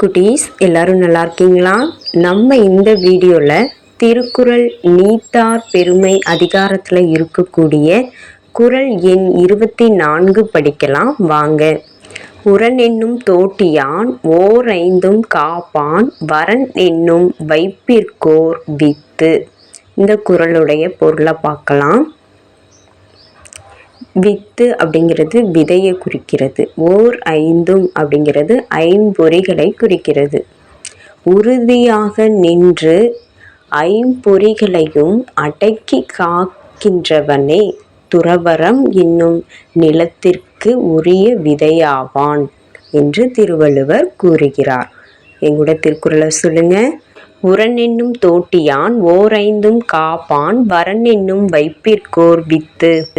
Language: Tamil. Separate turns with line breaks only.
குட்டீஸ் எல்லாரும் நல்லா இருக்கீங்களா? நம்ம இந்த வீடியோவில் திருக்குறள் நீத்தார் பெருமை அதிகாரத்தில் இருக்கக்கூடிய குறள் எண் இருபத்தி நான்கு படிக்கலாம். வாங்க. உரன் என்னும் தோட்டியான் ஓர் ஐந்தும் காப்பான் வரன் என்னும் வைப்பிற்கோர் வித்து. இந்த குறளுடைய பொருளை பார்க்கலாம். வித்து அப்படிங்கிறது விதையை குறிக்கிறது. ஓர் ஐந்தும் அப்படிங்கிறது ஐம்பொறிகளை குறிக்கிறது. உறுதியாக நின்று ஐம்பொறிகளையும் அடக்கி காக்கின்றவனே துறவரம் என்னும் நிலத்திற்கு உரிய விதையாவான் என்று திருவள்ளுவர் கூறுகிறார். எங்களோட திருக்குறளை சொல்லுங்க? உரன் என்னும் தோட்டியான் ஓர் ஐந்தும் காப்பான் வரன் என்னும் வைப்பிற்கோர் வித்து.